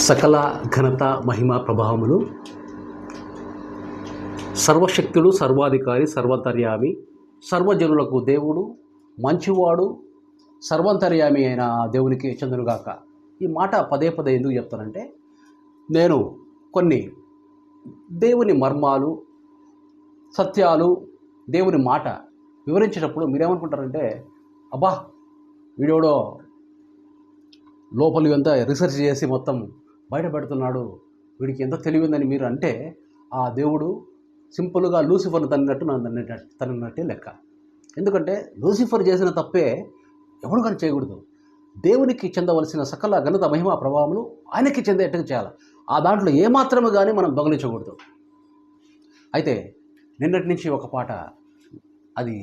సకల ఘనత మహిమ ప్రభావములు సర్వశక్తుడు సర్వాధికారి సర్వంతర్యామి సర్వజనులకు దేవుడు మంచివాడు సర్వంతర్యామి అయిన దేవునికి చెందునుగాక ఈ మాట పదే పదే ఎందుకు చెప్తానంటే నేను కొన్ని దేవుని మర్మాలు సత్యాలు దేవుని మాట వివరించేటప్పుడు మీరేమనుకుంటారంటే అబ్బా వీడియోడో లోపలి అంతా రీసెర్చ్ చేసి మొత్తం బయటపెడుతున్నాడు. వీడికి ఎంత తెలివిందని మీరు అంటే ఆ దేవుడు సింపుల్గా లూసిఫర్ను తన్నినట్టు నన్ను తన్నినట్టే లెక్క. ఎందుకంటే లూసిఫర్ చేసిన తప్పే ఎవడు కానీ చేయకూడదు. దేవునికి చెందవలసిన సకల ఘనత మహిమ ప్రభావములు ఆయనకి చెందేట్టుగా చేయాలి. ఆ దాంట్లో ఏమాత్రము కానీ మనం దొంగలించకూడదు అయితే నిన్నటి నుంచి ఒక పాట అది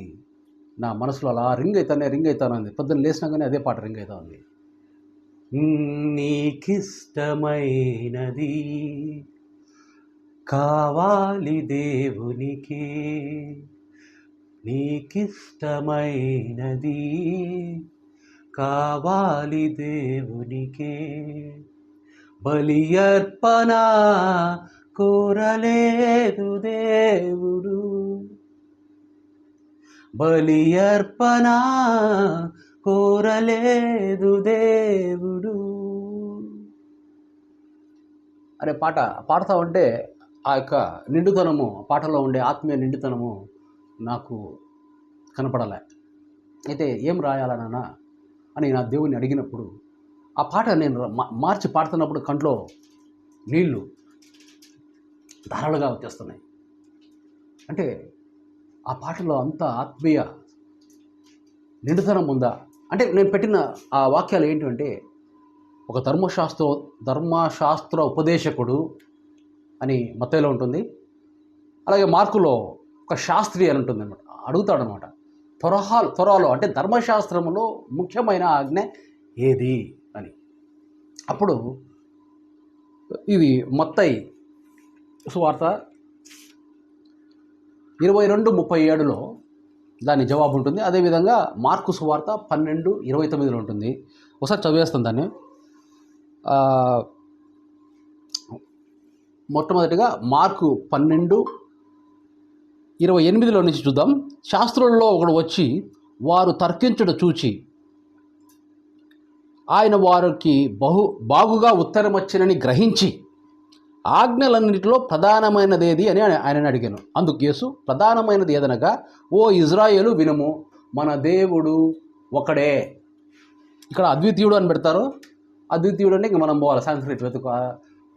నా మనసులో అలా రింగ్ అవుతానే రింగ్ అవుతానంది పొద్దున్న లేచినా కానీ అదే పాట రింగ్ అవుతా ఉంది. నీకిష్టమైనది కావాలి దేవునికి. నీకిష్టమైనది కావాలి దేవునికి. బలియర్పణ కోరలేదు దేవుడు. బలియర్పణ కోరలేదు దేవుడు. అనే పాట పాడుతూ ఉంటే ఆ యొక్క నిండుతనము పాటలో ఉండే ఆత్మీయ నిండుతనము నాకు కనపడలే. అయితే ఏం రాయాలన్నా అని నా దేవుని అడిగినప్పుడు ఆ పాట నేను మార్చి పాడుతున్నప్పుడు కంట్లో నీళ్ళు ధారాలుగా వచ్చేస్తున్నాయి. అంటే ఆ పాటలో అంత ఆత్మీయ నిండుతనం ఉందా? అంటే నేను పెట్టిన ఆ వాక్యాలు ఏంటంటే ఒక ధర్మశాస్త్ర ధర్మశాస్త్ర ఉపదేశకుడు అని మత్తయిలో ఉంటుంది. అలాగే మార్కులో ఒక శాస్త్రి అని ఉంటుంది అనమాట అడుగుతాడనమాట త్వరహాలు త్వరలో అంటే ధర్మశాస్త్రంలో ముఖ్యమైన ఆజ్ఞ ఏది అని. అప్పుడు ఇది మత్తయి సువార్త ఇరవై రెండు ముప్పై ఏడులో దాని జవాబు ఉంటుంది. అదేవిధంగా మార్కు సువార్త పన్నెండు ఇరవై తొమ్మిదిలో ఉంటుంది. ఒకసారి చదివేస్తాను దాన్ని. మొట్టమొదటిగా మార్కు పన్నెండు ఇరవై ఎనిమిదిలో నుంచి చూద్దాం. శాస్త్రులలో ఒకడు వచ్చి వారు తర్కించడం చూచి ఆయన వారికి బహు బాగుగా ఉత్తరం వచ్చినని గ్రహించి ఆజ్ఞలన్నిటిలో ఏది అని ఆయన- ఆయనని అడిగాను. అందుకు యేసు ప్రధానమైనది ఏదనగా ఓ ఇజ్రాయేలు వినుము మన దేవుడు ఒకడే. ఇక్కడ అద్వితీయుడు అని పెడతారు. అద్వితీయుడు అంటే ఇంక మనం పోవాలి సాంస్క్రిట్ వెతుకు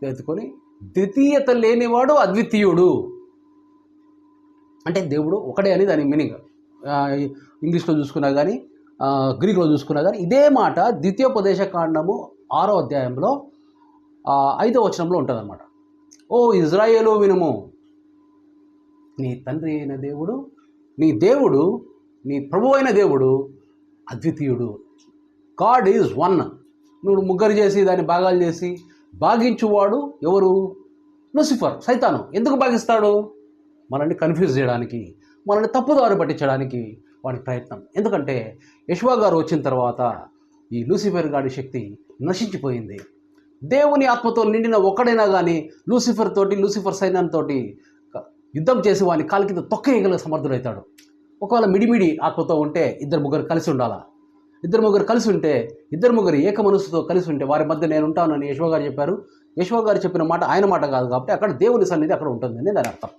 వెతుకొని. ద్వితీయత లేనివాడు అద్వితీయుడు. అంటే దేవుడు ఒకడే అని దాని మీనింగ్. ఇంగ్లీష్లో చూసుకున్నా కానీ గ్రీక్లో చూసుకున్నా కానీ ఇదే మాట ద్వితీయోపదేశ కాండము ఆరో అధ్యాయంలో ఐదో వచనంలో ఉంటుందన్నమాట. ఓ ఇజ్రాయేలు వినుము. నీ తండ్రి అయిన దేవుడు నీ దేవుడు నీ ప్రభు అయిన దేవుడు అద్వితీయుడు. గాడ్ ఈజ్ వన్ నువ్వు ముగ్గురు చేసి దాన్ని భాగాలు చేసి భాగించువాడు ఎవరు? లూసిఫర్ సైతాను. ఎందుకు భాగిస్తాడు మనల్ని కన్ఫ్యూజ్ చేయడానికి మనల్ని తప్పుదారి పట్టించడానికి వాడి ప్రయత్నం. ఎందుకంటే యశ్వా గారు వచ్చిన తర్వాత ఈ లూసిఫర్ గాడి శక్తి నశించిపోయింది. దేవుని ఆత్మతో నిండిన ఒక్కడైనా కానీ లూసిఫర్ తోటి లూసిఫర్ సైన్యంతో యుద్ధం చేసి వాని కాలు కింద తొక్కేయగల సమర్థుడవుతాడు ఒకవేళ మిడిమిడి ఆత్మతో ఉంటే ఇద్దరు ముగ్గురు కలిసి ఉండాలా? ఇద్దరు ముగ్గురు కలిసి ఉంటే ఇద్దరు ముగ్గురు ఏక మనసుతో కలిసి ఉంటే వారి మధ్య నేను ఉంటానని యశ్వ గారు చెప్పారు. యశ్వ గారు చెప్పిన మాట ఆయన మాట కాదు కాబట్టి అక్కడ దేవుని సన్నిధి అక్కడ ఉంటుందని దాని అర్థం.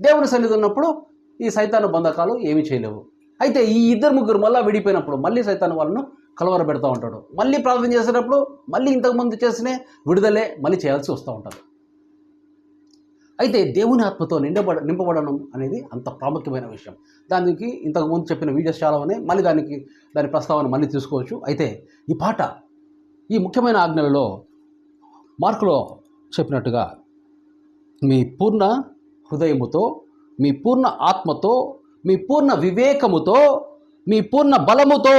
దేవుని సన్నిధి ఉన్నప్పుడు ఈ సైతాన బంధకాలు ఏమీ చేయలేవు. అయితే ఈ ఇద్దరు ముగ్గురు మళ్ళీ విడిపోయినప్పుడు మళ్ళీ సైతాను వాళ్ళను కలవర పెడతా ఉంటాడు. మళ్ళీ ప్రార్థన చేసేటప్పుడు మళ్ళీ ఇంతకుముందు చేసిన విడుదలే మళ్ళీ చేయాల్సి వస్తూ ఉంటుంది. అయితే దేవుని ఆత్మతో నిండబడ నింపబడడం అనేది అంత ప్రాముఖ్యమైన విషయం. దానికి ఇంతకుముందు చెప్పిన వీడియోస్ చాలా ఉన్నాయి. మళ్ళీ దానికి దాని ప్రస్తావన మళ్ళీ తీసుకోవచ్చు. అయితే ఈ పాట ఈ ముఖ్యమైన ఆజ్ఞలలో మార్కులో చెప్పినట్టుగా మీ పూర్ణ హృదయముతో మీ పూర్ణ ఆత్మతో మీ పూర్ణ వివేకముతో మీ పూర్ణ బలముతో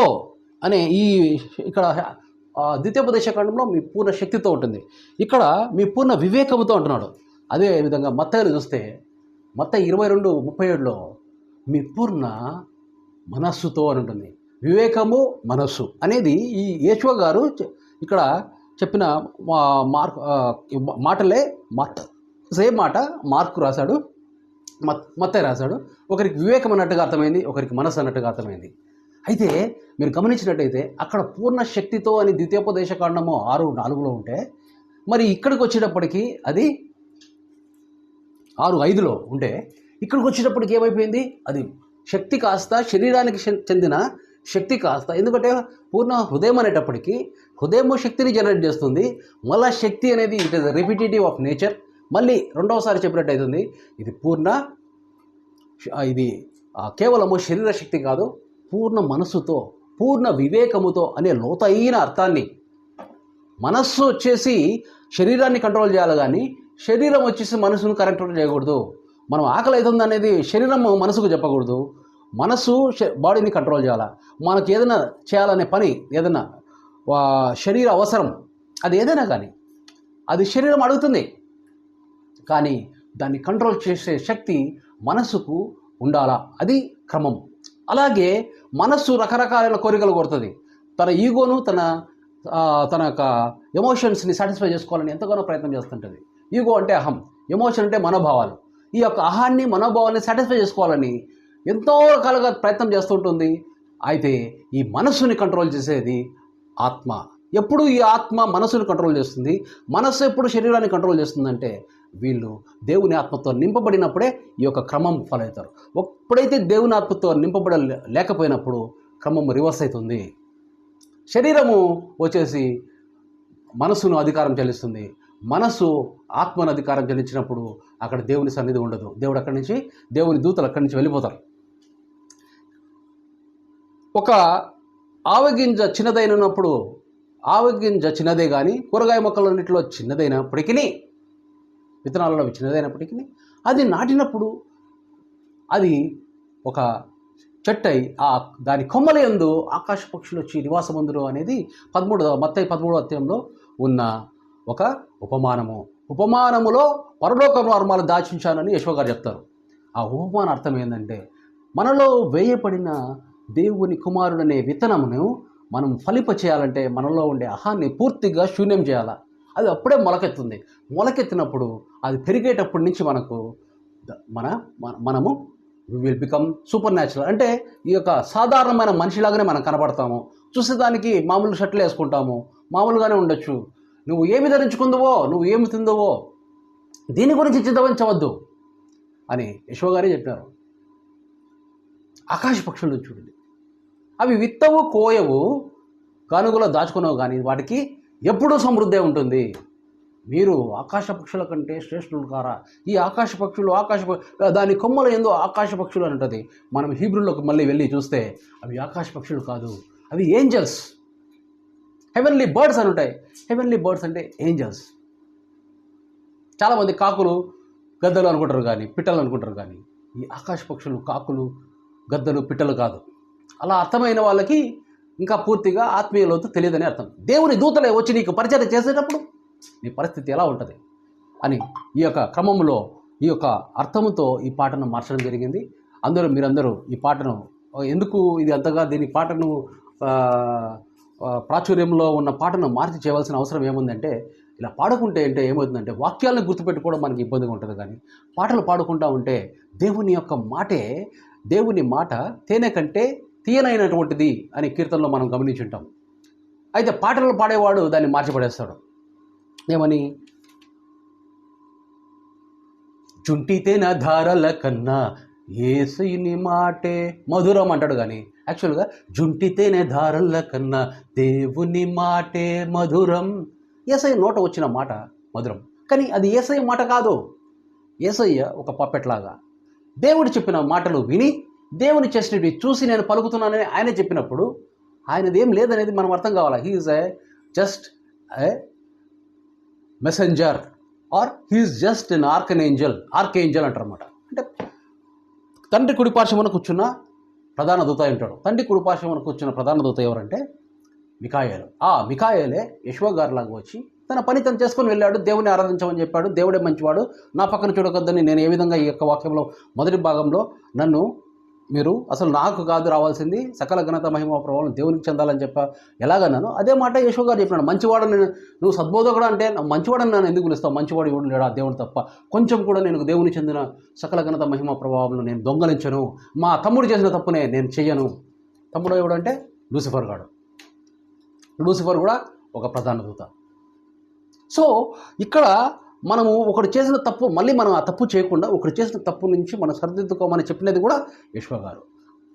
అనే ఈ ఇక్కడ ఆ, ద్వితీయోపదేశ ఖండంలో మీ పూర్ణ శక్తితో ఉంటుంది. ఇక్కడ మీ పూర్ణ వివేకముతో అంటున్నాడు. అదే విధంగా మత్తయిలు చూస్తే మత్త ఇరవై రెండు ముప్పై ఏడులో మీ పూర్ణ మనస్సుతో అని ఉంటుంది. వివేకము మనస్సు అనేది ఈ యేశువ గారు ఇక్కడ చెప్పిన మా- మార్క్ మాటలే మత్. సేమ్ మాట మార్కు రాశాడు మత్ మత్తయ్య రాశాడు. ఒకరికి వివేకం అన్నట్టుగా అర్థమైంది ఒకరికి మనసు అన్నట్టుగా అర్థమైంది. అయితే మీరు గమనించినట్టయితే అక్కడ పూర్ణ శక్తితో అని ద్వితీయోపదేశ కాండము ఆరు నాలుగులో ఉంటే మరి ఇక్కడికి వచ్చేటప్పటికి అది ఆరు ఐదులో ఉంటే ఇక్కడికి వచ్చేటప్పటికి ఏమైపోయింది? అది శక్తి కాస్త శరీరానికి చె- చెందిన శక్తి కాస్త. ఎందుకంటే పూర్ణ హృదయం అనేటప్పటికీ హృదయము శక్తిని జనరేట్ చేస్తుంది. మళ్ళా శక్తి అనేది it is repetitive of nature. మళ్ళీ రెండవసారి చెప్పినట్టు అవుతుంది ఇది పూర్ణ ఇది కేవలము శరీర శక్తి కాదు పూర్ణ మనస్సుతో పూర్ణ వివేకముతో అనే లోతైన అర్థాన్ని. మనస్సు వచ్చేసి శరీరాన్ని కంట్రోల్ చేయాలి కానీ శరీరం వచ్చేసి మనసును కంట్రోల్ చేయకూడదు. మనం ఆకలి అవుతుంది అనేది శరీరం మనసుకు చెప్పకూడదు. మనసు బాడీని కంట్రోల్ చేయాలి? మనకి ఏదైనా చేయాలనే పని ఏదైనా శరీర అవసరం అది ఏదైనా కానీ అది శరీరం అడుగుతుంది. కానీ దాన్ని కంట్రోల్ చేసే శక్తి మనసుకు ఉండాలా? అది క్రమం. అలాగే మనస్సు రకరకాలైన కోరికలు కొడుతుంది తన ఈగోను తన తన యొక్క ఎమోషన్స్ని సాటిస్ఫై చేసుకోవాలని ఎంతగానో ప్రయత్నం చేస్తుంటుంది. ఈగో అంటే అహం. ఎమోషన్ అంటే మనోభావాలు. ఈ యొక్క అహాన్ని మనోభావాన్ని సాటిస్ఫై చేసుకోవాలని ఎంతో రకాలుగా ప్రయత్నం చేస్తుంటుంది. అయితే ఈ మనస్సుని కంట్రోల్ చేసేది ఆత్మ. ఎప్పుడు ఈ ఆత్మ మనసుని కంట్రోల్ చేస్తుంది? మనస్సు ఎప్పుడు శరీరాన్ని కంట్రోల్ చేస్తుందంటే వీళ్ళు దేవుని ఆత్మతో నింపబడినప్పుడే ఈ యొక్క క్రమం ఫాలో అవుతారు ఎప్పుడైతే దేవుని ఆత్మతో నింపబడ లేకపోయినప్పుడు క్రమం రివర్స్ అవుతుంది. శరీరము వచ్చేసి మనసును అధికారం చెల్లిస్తుంది. మనస్సు ఆత్మను అధికారం చెల్లించినప్పుడు అక్కడ దేవుని సన్నిధి ఉండదు. దేవుడు అక్కడి నుంచి దేవుని దూతలు అక్కడి నుంచి వెళ్ళిపోతారు. ఒక ఆవగింజ చిన్నదైనప్పుడు ఆవగింజ చిన్నదే కానీ కూరగాయ మొక్కలన్నింటిలో చిన్నదైనప్పటికీ విత్తనాలలో చిన్నదైనప్పటికీ అది నాటినప్పుడు అది ఒక చెట్టు అయి ఆ దాని కొమ్మల యందు ఆకాశ పక్షులు వచ్చి నివాసమందురు అనేది పదమూడవ మత్తయి పదమూడవ అధ్యాయంలో ఉన్న ఒక ఉపమానము. ఉపమానములో పరలోక మర్మాలు దాచించానని యశ్వ గారు చెప్తారు. ఆ ఉపమాన అర్థం ఏంటంటే మనలో వేయబడిన దేవుని కుమారుడనే విత్తనమును మనం ఫలింప చేయాలంటే మనలో ఉండే అహాన్ని పూర్తిగా శూన్యం చేయాలా? అది అప్పుడే మొలకెత్తుంది. మొలకెత్తినప్పుడు అది పెరిగేటప్పటి నుంచి మనకు మన మనము విల్ బికమ్ సూపర్ న్యాచురల్ అంటే ఈ యొక్క సాధారణమైన మనిషిలాగానే మనం కనబడతాము. చూసేదానికి మామూలు షర్ట్లు వేసుకుంటాము. మామూలుగానే ఉండొచ్చు. నువ్వు ఏమి ధరించుకుందువో నువ్వు ఏమి తిందువో దీని గురించి చింతవించవద్దు అని యశో గారే చెప్పారు. ఆకాశ పక్షులను చూడండి. అవి విత్తవు కోయవు కానుగలో దాచుకున్నావు కానీ వాటికి ఎప్పుడూ సమృద్ధి ఉంటుంది. మీరు ఆకాశ పక్షుల కంటే శ్రేష్ఠులు కారా? ఈ ఆకాశ పక్షులు ఆకాశ దాని కొమ్మల ఏందో ఆకాశ పక్షులు అని ఉంటుంది. మనం హీబ్రూలోకి మళ్ళీ వెళ్ళి చూస్తే అవి ఆకాశ పక్షులు కాదు అవి ఏంజల్స్. హెవెన్లీ బర్డ్స్ అని ఉంటాయి. హెవెన్లీ బర్డ్స్ అంటే ఏంజల్స్. చాలామంది కాకులు గద్దలు అనుకుంటారు కానీ పిట్టలు అనుకుంటారు కానీ ఈ ఆకాశ పక్షులు కాకులు గద్దలు పిట్టలు కాదు. అలా అర్థమైన వాళ్ళకి ఇంకా పూర్తిగా ఆత్మీయ లోతు తెలియదని అర్థం. దేవుని దూతలే వచ్చి నీకు పరిచయం చేసేటప్పుడు నీ పరిస్థితి ఎలా ఉంటుంది? అని ఈ యొక్క క్రమంలో ఈ యొక్క అర్థముతో ఈ పాటను మార్చడం జరిగింది. అందరూ మీరందరూ ఈ పాటను ఎందుకు ఇది అంతగా దీని పాటను ప్రాచుర్యంలో ఉన్న పాటను మార్చి చేయవలసిన అవసరం ఏముందంటే ఇలా పాడుకుంటే అంటే ఏమవుతుందంటే వాక్యాలను గుర్తుపెట్టుకోవడం మనకి ఇబ్బందిగా ఉంటుంది కానీ పాటలు పాడుకుంటా ఉంటే దేవుని యొక్క మాటే దేవుని మాట తేనె కంటే తీయనైనటువంటిది అని కీర్తనలో మనం గమనించుంటాం. అయితే పాటలు పాడేవాడు దాన్ని మార్చిపడేస్తాడు ఏమని? చుంటితేన ధారల కన్నా ఏసుని మాటే మధురం అంటాడు కానీ యాక్చువల్గా జుంటితేనే ధారల కన్నా దేవుని మాటే మధురం. ఏసై నోట వచ్చిన మాట మధురం. కానీ అది ఏసై మాట కాదు. ఏసయ్య ఒక పప్పెట్లాగా దేవుడు చెప్పిన మాటలు విని దేవుని చేసినవి చూసి నేను పలుకుతున్నానని ఆయన చెప్పినప్పుడు ఆయనది ఏం లేదనేది మనం అర్థం కావాలి? He's a just a messenger or he's just an archangel archangel అంటారనమాట అంటే తండ్రి కుడిపార్శ్వమున కూర్చున్న ప్రధాన దూత ఉంటాడు తండ్రి కుడిపార్శ్వమున కూర్చున్న ప్రధాన దూత ఎవరంటే మికాయలు ఆ మికాయలే యశ్వ గారిలాగా వచ్చి తన పని తను చేసుకొని వెళ్ళాడు దేవుని ఆరాధించమని చెప్పాడు దేవుడే మంచివాడు నా పక్కన చూడకొద్దని నేను ఏ విధంగా ఈ యొక్క వాక్యంలో మొదటి భాగంలో నన్ను మీరు? అసలు నాకు కాదు రావాల్సింది సకల ఘనత మహిమ ప్రభావం దేవునికి చెందాలని చెప్ప ఎలాగన్నాను? అదే మాట యశో గారు చెప్పినాడు మంచివాడు నేను నువ్వు సద్బోధకుడు అంటే మంచివాడని నన్ను ఎందుకు పిలుస్తావు? మంచివాడు ఎవడు లేడా? దేవుడు తప్ప. కొంచెం కూడా నేను దేవుని చెందిన సకల ఘనత మహిమ ప్రభావం నేను దొంగలించను. మా తమ్ముడు చేసిన తప్పునే నేను చెయ్యను. తమ్ముడు ఎవడు అంటే? లూసిఫర్ గాడు. లూసిఫర్ కూడా ఒక ప్రధాన దూత. సో ఇక్కడ మనము ఒకడు చేసిన తప్పు మళ్ళీ మనం ఆ తప్పు చేయకుండా ఒకడు చేసిన తప్పు నుంచి మనం సరిదిద్దుకోమని చెప్పినది కూడా యశ్వ గారు.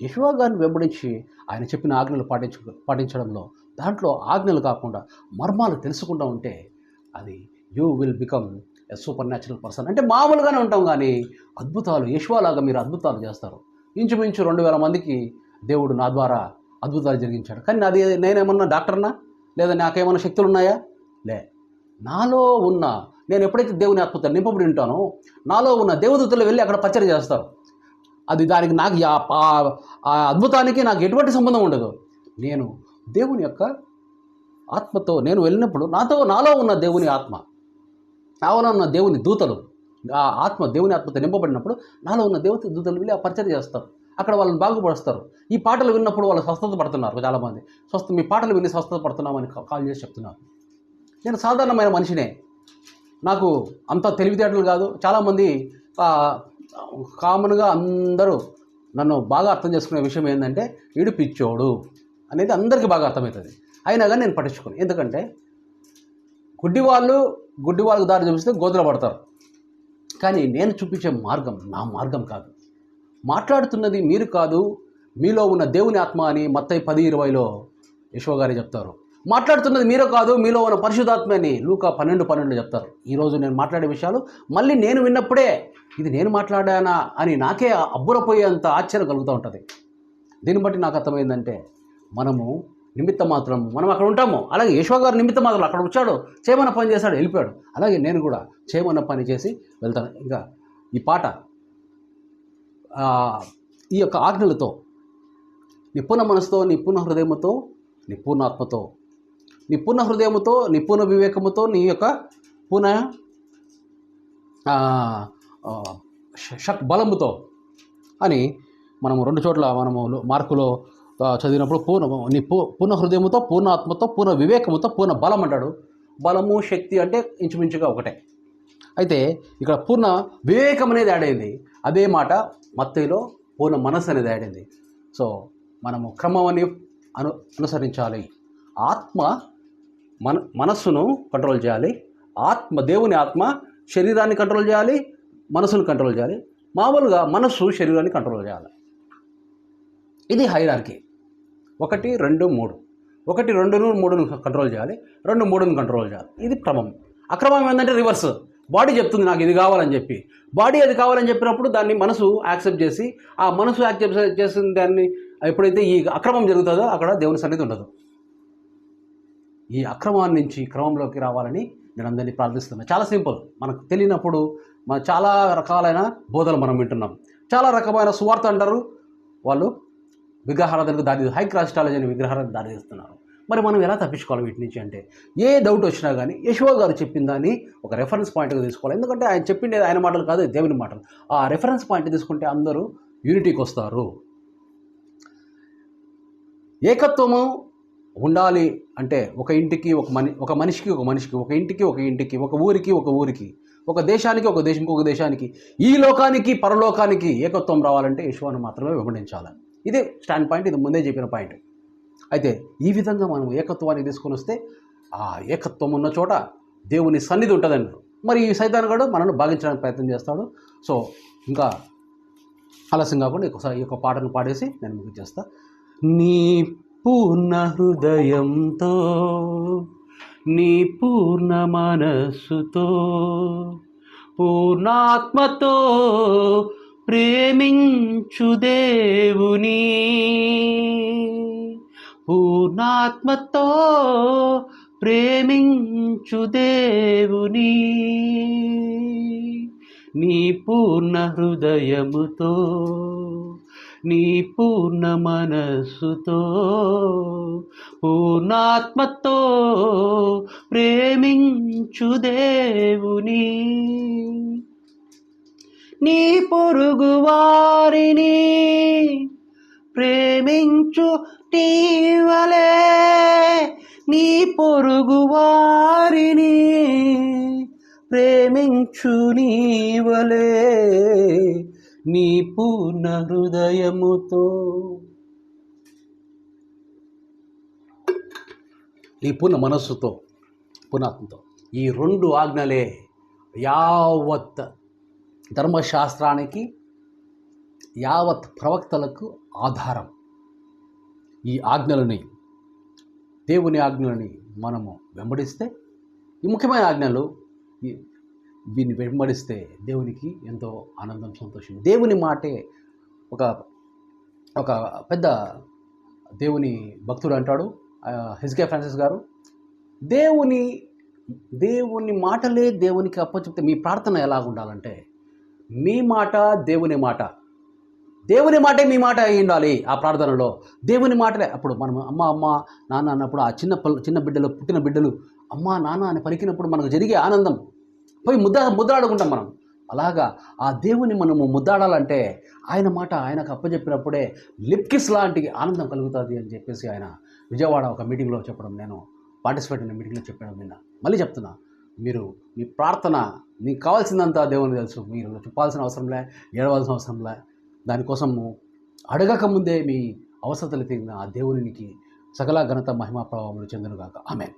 యశ్వ గారిని వెంబడించి ఆయన చెప్పిన ఆజ్ఞలు పాటించ పాటించడంలో దాంట్లో ఆజ్ఞలు కాకుండా మర్మాలు తెలుసుకుంటూ ఉంటే అది you will become a supernatural person. అంటే మామూలుగానే ఉంటాం కానీ అద్భుతాలు యశ్వలాగా మీరు అద్భుతాలు చేస్తారు. ఇంచుమించు రెండు వేల మందికి దేవుడు నా ద్వారా అద్భుతాలు జరిగించాడు. కానీ నాది నేనేమన్నా డాక్టర్నా? లేదా నాకేమన్నా శక్తులు ఉన్నాయా లే. నాలో ఉన్న నేను ఎప్పుడైతే దేవుని ఆత్మతో నింపబడి ఉంటానో నాలో ఉన్న దేవదూతలు వెళ్ళి అక్కడ పచ్చడి చేస్తారు. అది దానికి నాకు ఆ- ఆ అద్భుతానికి నాకు ఎటువంటి సంబంధం ఉండదు. నేను దేవుని యొక్క ఆత్మతో నేను వెళ్ళినప్పుడు నాతో నాలో ఉన్న దేవుని ఆత్మ నాలో ఉన్న దేవుని దూతలు ఆ ఆత్మ దేవుని ఆత్మతో నింపబడినప్పుడు నాలో ఉన్న దేవత దూతలు వెళ్ళి ఆ పరిచయం చేస్తారు. అక్కడ వాళ్ళని బాగుపరుస్తారు. ఈ పాటలు విన్నప్పుడు వాళ్ళు స్వస్థత పడుతున్నారు చాలామంది. స్వస్థ మీ పాటలు విని స్వస్థత పడుతున్నామని కాల్ చేసి చెప్తున్నారు. నేను సాధారణమైన మనిషినే. నాకు అంత తెలివితేటలు కాదు. చాలామంది కామన్గా అందరూ నన్ను బాగా అర్థం చేసుకునే విషయం ఏంటంటే వీడు పిచ్చోడు అనేది అందరికీ బాగా అర్థమవుతుంది. అయినా కానీ నేను పట్టించుకోను. ఎందుకంటే గుడ్డి వాళ్ళు గుడ్డి వాళ్ళకు దారి చూపిస్తే గోతులు పడతారు. కానీ నేను చూపించే మార్గం నా మార్గం కాదు. మాట్లాడుతున్నది మీరు కాదు. మీలో ఉన్న దేవుని ఆత్మ అని మత్తై పది ఇరవైలో యశోగారే చెప్తారు. మాట్లాడుతున్నది మీరో కాదు మీలో ఉన్న పరిశుధాత్మ అని లూక పన్నెండు పన్నెండు చెప్తారు. ఈరోజు నేను మాట్లాడే విషయాలు మళ్ళీ నేను విన్నప్పుడే ఇది నేను మాట్లాడానా అని నాకే అబ్బురపోయేంత ఆశ్చర్యం కలుగుతూ ఉంటుంది. దీన్ని బట్టి నాకు అర్థమైందంటే మనము నిమిత్త మాత్రం మనం అక్కడ ఉంటాము. అలాగే యశ్వ గారు నిమిత్త మాత్రం అక్కడ వచ్చాడు చేయమన్న పని చేశాడు వెళ్ళిపోయాడు. అలాగే నేను కూడా చేయమన్న పని చేసి వెళ్తాను. ఇంకా ఈ పాట ఈ యొక్క ఆజ్ఞలతో నీ పూర్ణ మనసుతో నీ పూర్ణ నిపుణాత్మతో నీ నీ పూర్ణ హృదయముతో నిపుణ వివేకముతో నీ యొక్క పూర్ణ శ- శక్ బలముతో అని మనము రెండు చోట్ల మనము మార్కులో చదివినప్పుడు పూర్ణ నీ పూ పూర్ణ హృదయముతో పూర్ణ ఆత్మతో పూర్ణ వివేకముతో పూర్ణ బలం అంటాడు. బలము శక్తి అంటే ఇంచుమించుగా ఒకటే. అయితే ఇక్కడ పూర్ణ వివేకం అనేది యాడ్ అయింది. అదే మాట మత్తయిలో పూర్ణ మనస్సు అనేది యాడ్ అయింది. సో మనము క్రమమని అను అనుసరించాలి. ఆత్మ మన మనస్సును కంట్రోల్ చేయాలి. ఆత్మ దేవుని ఆత్మ శరీరాన్ని కంట్రోల్ చేయాలి మనసును కంట్రోల్ చేయాలి. మామూలుగా మనస్సు శరీరాన్ని కంట్రోల్ చేయాలి. ఇది హైరార్కీ ఒకటి రెండు మూడు. ఒకటి రెండును మూడును కంట్రోల్ చేయాలి. రెండు మూడును కంట్రోల్ చేయాలి. ఇది క్రమం. అక్రమం ఏంటంటే రివర్స్ బాడీ చెప్తుంది నాకు ఇది కావాలని చెప్పి. బాడీ అది కావాలని చెప్పినప్పుడు దాన్ని మనసు యాక్సెప్ట్ చేసి ఆ మనసు యాక్సెప్ట్ చేసిన దాన్ని ఎప్పుడైతే ఈ అక్రమం జరుగుతుందో అక్కడ దేవుని సన్నిధి ఉండదు. ఈ అక్రమాన్ని నుంచి క్రమంలోకి రావాలని నేను అందరినీ ప్రార్థిస్తున్నాను చాలా సింపుల్. మనకు తెలియనప్పుడు మన చాలా రకాలైన బోధలు మనం వింటున్నాం. చాలా రకమైన సువార్త అంటారు. వాళ్ళు విగ్రహారాధనకు దారి హై క్రాస్టాలజీ అనే విగ్రహారాధన దారి తీస్తున్నారు. మరి మనం ఎలా తప్పించుకోవాలి వీటి నుంచి అంటే ఏ డౌట్ వచ్చినా కానీ యశో గారు చెప్పిన దాన్ని ఒక రెఫరెన్స్ పాయింట్గా తీసుకోవాలి. ఎందుకంటే ఆయన చెప్పిండేది ఆయన మాటలు కాదు దేవుని మాటలు. ఆ రెఫరెన్స్ పాయింట్ తీసుకుంటే అందరూ యూనిటీకి వస్తారు. ఏకత్వము ఉండాలి అంటే ఒక ఇంటికి ఒక మని ఒక మనిషికి ఒక మనిషికి ఒక ఇంటికి ఒక ఇంటికి ఒక ఊరికి ఒక ఊరికి ఒక దేశానికి ఒక దేశం ఒక దేశానికి ఈ లోకానికి పరలోకానికి ఏకత్వం రావాలంటే యశ్వాను మాత్రమే వెంబడించాలి. ఇదే స్టాండ్ పాయింట్ ఇది ముందే చెప్పిన పాయింట్. అయితే ఈ విధంగా మనం ఏకత్వాన్ని తీసుకొని వస్తే ఆ ఏకత్వం ఉన్న చోట దేవుని సన్నిధి ఉంటుందండి మరి ఈ సైతాన్ మనల్ని భాగించడానికి ప్రయత్నం చేస్తాడు. సో ఇంకా ఆలస్యం కాకుండా ఒకసారి ఈ యొక్క పాటను పాడేసి నేను ముగించేస్తా. నీ పూర్ణ హృదయంతో నీ పూర్ణ మనస్సుతో పూర్ణాత్మతో ప్రేమించు దేవుని. పూర్ణాత్మతో ప్రేమించు దేవుని. నీ పూర్ణ హృదయముతో నీ పూర్ణ మనస్సుతో పూర్ణాత్మతో ప్రేమించు దేవుని. నీ పొరుగు వారిని ప్రేమించు టీవలే నీ పొరుగు వారిని ప్రేమించు నీవలే. నీ పూర్ణ హృదయముతో నీ పూర్ణ మనస్సుతో పునాత్మతో ఈ రెండు ఆజ్ఞలే యావత్ ధర్మశాస్త్రానికి యావత్ ప్రవక్తలకు ఆధారం. ఈ ఆజ్ఞలని దేవుని ఆజ్ఞలని మనము వెంబడిస్తే ఈ ముఖ్యమైన ఆజ్ఞలు ఈ- వీన్ని వెంబడిస్తే దేవునికి ఎంతో ఆనందం సంతోషం. దేవుని మాటే ఒక ఒక పెద్ద దేవుని భక్తుడు అంటాడు హెజ్కే ఫ్రాన్సిస్ గారు. దేవుని దేవుని మాటలే దేవునికి అప్పచెప్తే మీ ప్రార్థన ఎలా ఉండాలంటే మీ మాట దేవుని మాట. దేవుని మాటే మీ మాట అయి ఉండాలి ఆ ప్రార్థనలో. దేవుని మాటలే అప్పుడు మనం అమ్మ అమ్మ నాన్న అన్నప్పుడు ఆ చిన్న పిల్ల చిన్న బిడ్డలు పుట్టిన బిడ్డలు అమ్మ నాన్న అని పలికినప్పుడు మనకు జరిగే ఆనందం. పోయి ముద్ద ముద్రాడుకుంటాం మనం. అలాగా ఆ దేవుని మనము ముద్దాడాలంటే ఆయన మాట ఆయనకు అప్పచెప్పినప్పుడే లిప్కిస్ లాంటి ఆనందం కలుగుతుంది అని చెప్పేసి ఆయన విజయవాడ ఒక మీటింగ్లో చెప్పడం నేను పార్టిసిపేట్ అయిన మీటింగ్లో చెప్పడం నిన్న మళ్ళీ చెప్తున్నా మీరు మీ ప్రార్థన మీకు కావాల్సిందంతా దేవుని తెలుసు. మీరు చెప్పాల్సిన అవసరంలే ఏడవలసిన అవసరంలే దానికోసము అడగక ముందే మీ అవసరతలు తిరిగిన ఆ దేవునికి సకల ఘనత మహిమా ప్రభావములు చెందునుగాక. ఆమె